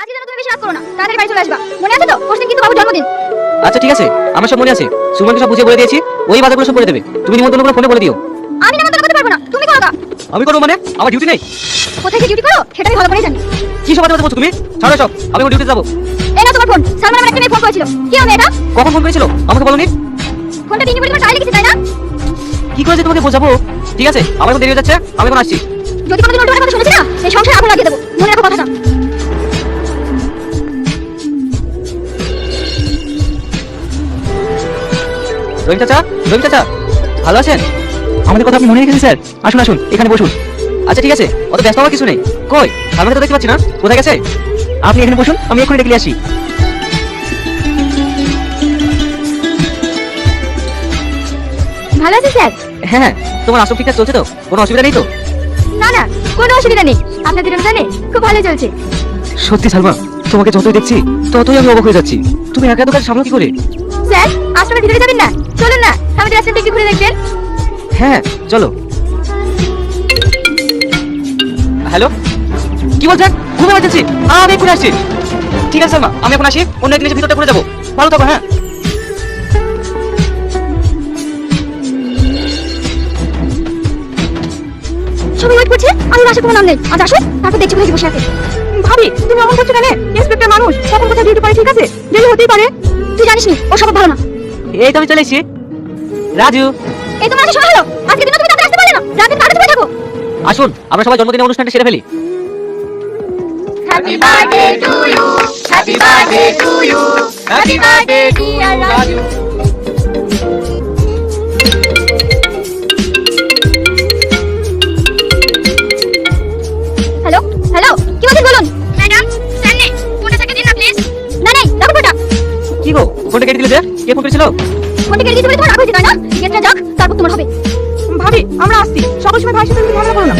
আজকে যেন তুমি বেশি রাত করো না তাড়াতাড়ি বাড়ি চলে আসবা। মনে আছে তো? পরশু কিন্তু বাবুর জন্মদিন। আচ্ছা ঠিক আছে। আমার সব মনে আছে। সুমনকে সব বুঝিয়ে বলে দিয়েছি। ওই বাজারগুলো সব করে দেবে। তুমি নিমন্ত্রণগুলো ফোনে বলে দিও। আমি নিমন্ত্রণ করতে পারব না। তুমি করো গা। আমি করব মানে? আমার ডিউটি নেই। কোথায় ডিউটি করো? সেটা আমি ভালো করেই জানি। কি সব কথা বলছো তুমি? ছাড়ো সব আমি ডিউটিতে যাব। এই না তোমার ফোন সালমান আমার একটা মেয়ে ফোন করেছিল। কি হবে এটা? কখন ফোন করেছিল? আমাকে ফোনটা বলে টাই লিখেছি তাই না? কি করেছে তোমাকে বোঝাবো? ঠিক আছে আমার এখন দেরি হয়ে যাচ্ছে। আমি এখন আসছি। যদি কোনোদিন উল্টো কথা শুনেছি না এই সংসারে আগুন লাগিয়ে দেবো। মনে রাখো কথাটা। রহিম চাচা রহিম চাচা ভালো আছেন? আমাদের কথা আপনি মনে রেখেছেন স্যার। আসুন আসুন এখানে বসুন। আচ্ছা ঠিক আছে অত ব্যস্ত হওয়ার কিছু নেই। কই সামনে তো দেখতে পাচ্ছি না? কোথায় গেছে? আপনি এখানে বসুন আমি এক্ষুনি ডেকে আসি। ভালো আছে স্যার? হ্যাঁ হ্যাঁ তোমার আসল ঠিকঠাক চলছে তো? কোনো অসুবিধা নেই তো? না না কোনো অসুবিধা নেই। আপনাদের রমজানে খুব ভালো চলছে। সত্যি সালমা তোমাকে যতই দেখছি ততই আমি অবাক হয়ে যাচ্ছি। তুমি একা দোকান সামলো কি করে? স্যার আপনারা ভিতরে যাবেন না। চলুন না আমাদের রেস্টুরেন্টে একটু ঘুরে দেখবেন। হ্যাঁ চলো। হ্যালো? কি বলছেন? খুব এমার্জেন্সি আমি এক্ষুনি আসছি। ঠিক আছে আমি এখন আসি। অন্য একদিন ভিতরটা ঘুরে যাব। ভালো থাকো হ্যাঁ। সবাই ওয়েট করছে আমি বাসা কোনো নাম নেই। আজ আসুন তারপর দেখছি কোথায় বসে আছে। ভাবি তুমি এমন করছ কেন? ইন্সপেক্টর মানুষ কখন কোথায় ডিউটি করে ঠিক আছে? দেরি হতেই পারে। জানিস নি ও সব ভালো না। এই তো আমি চলে এসেছি। রাজু। এই তোমার সময় হলো আজকে দিন তুমি তাড়াতাড়ি আসতে পারলে না। রাতে কাটে তুমি থাকো। আসুন আমরা সবাই জন্মদিনের অনুষ্ঠানটা সেরে ফেলি। Happy birthday to you happy birthday to you happy birthday dear Raju কি গো? ফোনটা কেটে দিলে দেখ কে ফোন করেছিল? ফোনটা কেটে দিতে বলে তোমার রাগ হয়েছে তাই না? গেটটা যাক তারপর তোমার হবে। ভাবি আমরা আসছি। সকল সময় ভাইয়ের সাথে তুমি ঝামেলা করো না।